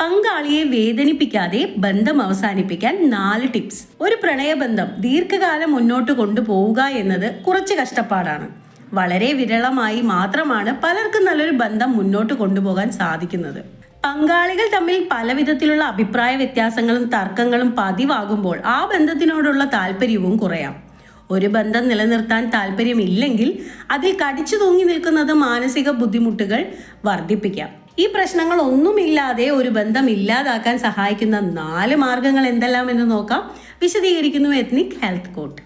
പങ്കാളിയെ വേദനിപ്പിക്കാതെ ബന്ധം അവസാനിപ്പിക്കാൻ നാല് ടിപ്സ്. ഒരു പ്രണയബന്ധം ദീർഘകാലം മുന്നോട്ട് കൊണ്ടുപോവുക എന്നത് കുറച്ച് കഷ്ടപ്പാടാണ്. വളരെ വിരളമായി മാത്രമാണ് പലർക്കും നല്ലൊരു ബന്ധം മുന്നോട്ട് കൊണ്ടുപോകാൻ സാധിക്കുന്നത്. പങ്കാളികൾ തമ്മിൽ പല വിധത്തിലുള്ള അഭിപ്രായ വ്യത്യാസങ്ങളും തർക്കങ്ങളും പതിവാകുമ്പോൾ ആ ബന്ധത്തിനോടുള്ള താല്പര്യവും കുറയാം. ഒരു ബന്ധം നിലനിർത്താൻ താല്പര്യമില്ലെങ്കിൽ അതിൽ കടിച്ചു തൂങ്ങി നിൽക്കുന്നത് മാനസിക ബുദ്ധിമുട്ടുകൾ വർദ്ധിപ്പിക്കാം. ഈ പ്രശ്നങ്ങൾ ഒന്നുമില്ലാതെ ഒരു ബന്ധം ഇല്ലാതാക്കാൻ സഹായിക്കുന്ന നാല് മാർഗങ്ങൾ എന്തെല്ലാം എന്ന് നോക്കാം. വിശദീകരിക്കുന്നു എത്നിക് ഹെൽത്ത് കോട്ട്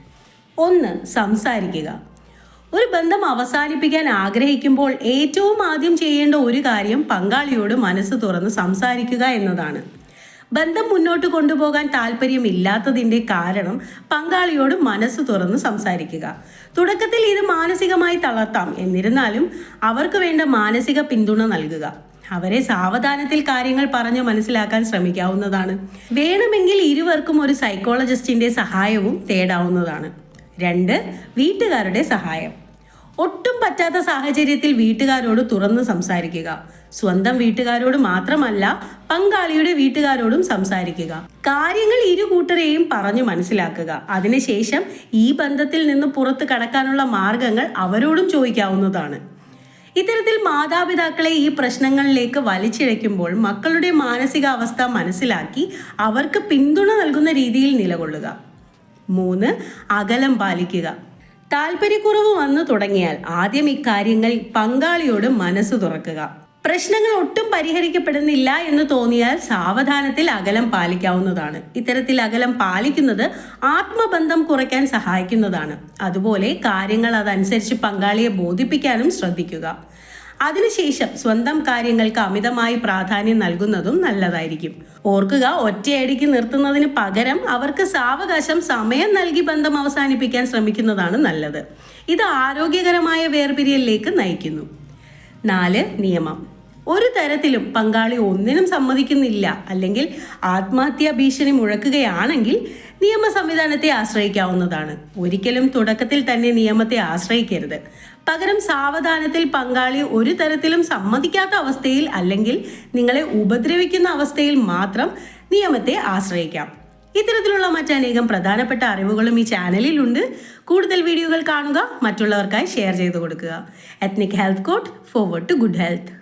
ഒന്ന് സംസാരിക്കുക. ഒരു ബന്ധം അവസാനിപ്പിക്കാൻ ആഗ്രഹിക്കുമ്പോൾ ഏറ്റവും ആദ്യം ചെയ്യേണ്ട ഒരു കാര്യം പങ്കാളിയോട് മനസ്സ് തുറന്ന് സംസാരിക്കുക എന്നതാണ്. ബന്ധം മുന്നോട്ട് കൊണ്ടുപോകാൻ താല്പര്യമില്ലാത്തതിന്റെ കാരണം പങ്കാളിയോട് മനസ്സ് തുറന്ന് സംസാരിക്കുക. തുടക്കത്തിൽ ഇത് മാനസികമായി തളർത്താം. എന്നിരുന്നാലും അവർക്ക് വേണ്ട മാനസിക പിന്തുണ നൽകുക. അവരെ സാവധാനത്തിൽ കാര്യങ്ങൾ പറഞ്ഞു മനസ്സിലാക്കാൻ ശ്രമിക്കാവുന്നതാണ്. വേണമെങ്കിൽ ഇരുവർക്കും ഒരു സൈക്കോളജിസ്റ്റിന്റെ സഹായവും തേടാവുന്നതാണ്. രണ്ട് വീട്ടുകാരുടെ സഹായം. ഒട്ടും പറ്റാത്ത സാഹചര്യത്തിൽ വീട്ടുകാരോട് തുറന്ന് സംസാരിക്കുക. സ്വന്തം വീട്ടുകാരോട് മാത്രമല്ല പങ്കാളിയുടെ വീട്ടുകാരോടും സംസാരിക്കുക. കാര്യങ്ങൾ ഇരു കൂട്ടരെയും പറഞ്ഞു മനസ്സിലാക്കുക. അതിനുശേഷം ഈ ബന്ധത്തിൽ നിന്ന് പുറത്ത് കടക്കാനുള്ള മാർഗങ്ങൾ അവരോടും ചോദിക്കാവുന്നതാണ്. ഇത്തരത്തിൽ മാതാപിതാക്കളെ ഈ പ്രശ്നങ്ങളിലേക്ക് വലിച്ചിഴയ്ക്കുമ്പോൾ മക്കളുടെ മാനസികാവസ്ഥ മനസ്സിലാക്കി അവർക്ക് പിന്തുണ നൽകുന്ന രീതിയിൽ നിലകൊള്ളുക. മൂന്ന് അകലം പാലിക്കുക. താല്പര്യക്കുറവ് വന്നു തുടങ്ങിയാൽ ആദ്യം ഇക്കാര്യങ്ങൾ പങ്കാളിയോട് മനസ്സ് തുറക്കുക. പ്രശ്നങ്ങൾ ഒട്ടും പരിഹരിക്കപ്പെടുന്നില്ല എന്ന് തോന്നിയാൽ സാവധാനത്തിൽ അകലം പാലിക്കാവുന്നതാണ്. ഇത്തരത്തിൽ അകലം പാലിക്കുന്നത് ആത്മബന്ധം കുറയ്ക്കാൻ സഹായിക്കുന്നതാണ്. അതുപോലെ കാര്യങ്ങൾ അതനുസരിച്ച് പങ്കാളിയെ ബോധിപ്പിക്കാനും ശ്രദ്ധിക്കുക. അതിനുശേഷം സ്വന്തം കാര്യങ്ങൾക്ക് അമിതമായി പ്രാധാന്യം നൽകുന്നതും നല്ലതായിരിക്കും. ഓർക്കുക ഒറ്റയടിക്ക് നിർത്തുന്നതിന് പകരം അവർക്ക് സാവകാശം സമയം നൽകി ബന്ധം അവസാനിപ്പിക്കാൻ ശ്രമിക്കുന്നതാണ് നല്ലത്. ഇത് ആരോഗ്യകരമായ വേർപിരിയലിലേക്ക് നയിക്കുന്നു. നാല് നിയമം. ഒരു തരത്തിലും പങ്കാളി ഒന്നിനും സമ്മതിക്കുന്നില്ല. അല്ലെങ്കിൽ ആത്മഹത്യാ ഭീഷണി മുഴക്കുകയാണെങ്കിൽ നിയമ സംവിധാനത്തെ ആശ്രയിക്കാവുന്നതാണ്. ഒരിക്കലും തുടക്കത്തിൽ തന്നെ നിയമത്തെ ആശ്രയിക്കരുത്. പകരം സാവധാനത്തിൽ പങ്കാളി ഒരു തരത്തിലും സമ്മതിക്കാത്ത അവസ്ഥയിൽ അല്ലെങ്കിൽ നിങ്ങളെ ഉപദ്രവിക്കുന്ന അവസ്ഥയിൽ മാത്രം നിയമത്തെ ആശ്രയിക്കാം. ഇത്തരത്തിലുള്ള മറ്റനേകം പ്രധാനപ്പെട്ട അറിവുകളും ഈ ചാനലിലുണ്ട്. കൂടുതൽ വീഡിയോകൾ കാണുക മറ്റുള്ളവർക്കായി ഷെയർ ചെയ്തു കൊടുക്കുക. Ethnic health court forward to good health